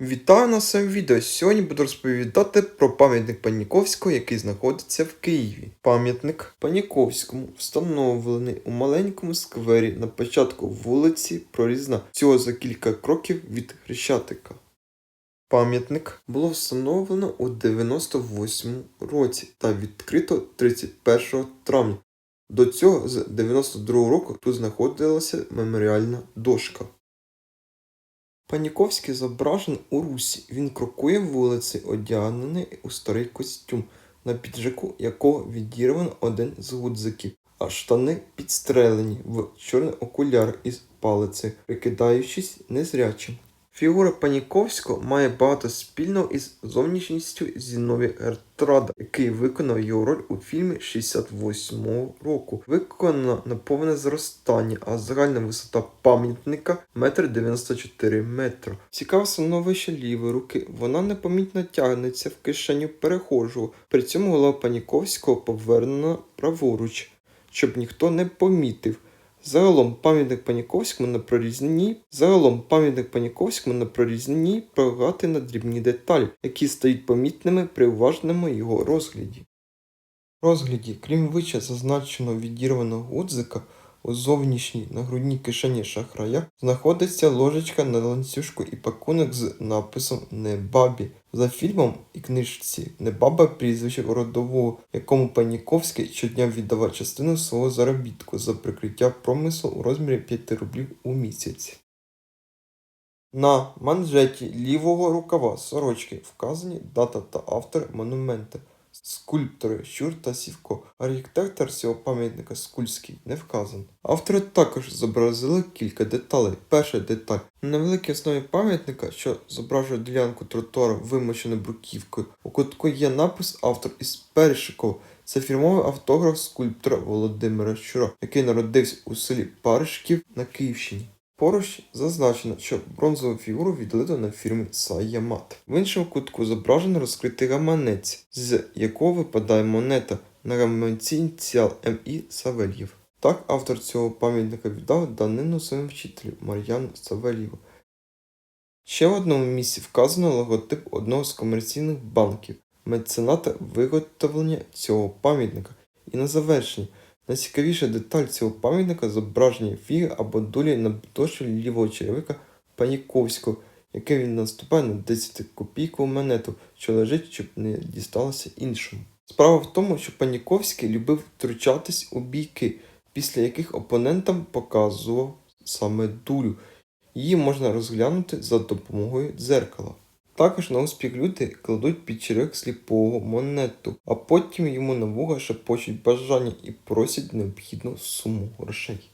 Вітаю на своєму відео. Сьогодні буду розповідати про пам'ятник Паніковського, який знаходиться в Києві. Пам'ятник Паніковському встановлений у маленькому сквері на початку вулиці Прорізна, всього за кілька кроків від Хрещатика. Пам'ятник було встановлено у 98 році та відкрито 31 травня. До цього з 92 року тут знаходилася меморіальна дошка. Паніковський зображений у русі. Він крокує вулиці, одягнений у старий костюм, на піджаку якого відірвано один з гудзиків, а штани підстрелені в чорний окуляр із палицею, прикидаючись незрячим. Фігура Паніковського має багато спільного із зовнішністю Зіновія Гертрада, який виконав його роль у фільмі 68-го року. Виконано на повне зростання, а загальна висота пам'ятника 1,94 метра. Цікаве становище лівої руки. Вона непомітно тягнеться в кишеню перехожого. При цьому голова Паніковського повернена праворуч, щоб ніхто не помітив. Загалом пам'ятник Паніковському на прорізненні, загалом пам'ятник Паніковському на прорізні прогати на дрібні деталі, які стають помітними при уважному його розгляді. Розгляді, крім вище зазначеного відірваного гудзика, у зовнішній нагрудній кишені шахрая знаходиться ложечка на ланцюжку і пакунок з написом Небабі. За фільмом і книжці Небаба прізвище родового, якому Паніковський щодня віддавав частину свого заробітку за прикриття промислу у розмірі 5 рублів у місяць. На манжеті лівого рукава сорочки вказані дата та автор монумента. Скульптори Щур та Сівко. Архітектор цього пам'ятника Скульський не вказан. Автори також зобразили кілька деталей. Перша деталь. На невеликій основі пам'ятника, що зображує ділянку тротуару, вимощену бруківкою, у кутку є напис автор із Першикова. Це фірмовий автограф скульптора Володимира Щура, який народився у селі Паришків на Київщині. Поруч зазначено, що бронзову фігуру відлито на фірмі Саямат. В іншому кутку зображено розкритий гаманець, з якого випадає монета на гаманці ініціал М.І. Савельєв. Так автор цього пам'ятника віддав данину своєму вчителю Мар'яну Савельєву. Ще в одному місці вказано логотип одного з комерційних банків, мецената виготовлення цього пам'ятника. І на завершення. Найцікавіша деталь цього пам'ятника зображення фіги або долі на підошві лівого черевика Паніковського, яке він наступає на 10 копійкову монету, що лежить, щоб не дісталося іншому. Справа в тому, що Паніковський любив втручатись у бійки, після яких опонентам показував саме дулю. Її можна розглянути за допомогою дзеркала. Також на успіх люди кладуть під черевик сліпого монету, а потім йому на вуга шепочуть бажання і просять необхідну суму грошей.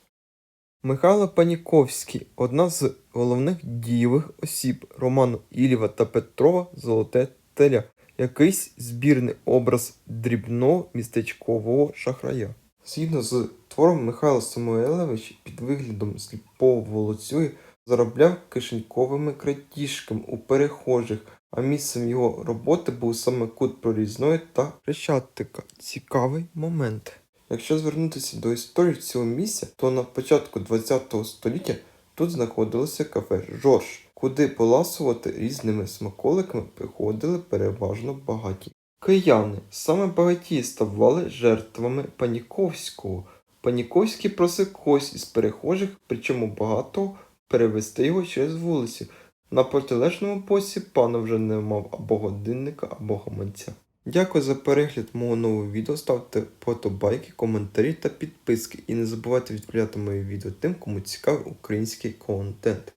Михайло Паніковський одна з головних дієвих осіб роману Ілєва та Петрова Золоте теля, якийсь збірний образ дрібного містечкового шахрая. Згідно з твором Михайло Самуелевич під виглядом сліпого волоцюги заробляв кишеньковими крадіжками у перехожих, а місцем його роботи був саме кут прорізної та Хрещатика. Цікавий момент. Якщо звернутися до історії цього місця, то на початку ХХ століття тут знаходилося кафе Жорж, куди поласувати різними смаколиками приходили переважно багаті. Кияни саме багаті ставали жертвами Паніковського. Паніковський просив когось із перехожих, причому багато перевести його через вулицю. На протилежному боці пана вже не мав або годинника, або гаманця. Дякую за перегляд мого нового відео. Ставте подобайки, коментарі та підписки. І не забувайте відправляти мої відео тим, кому цікавий український контент.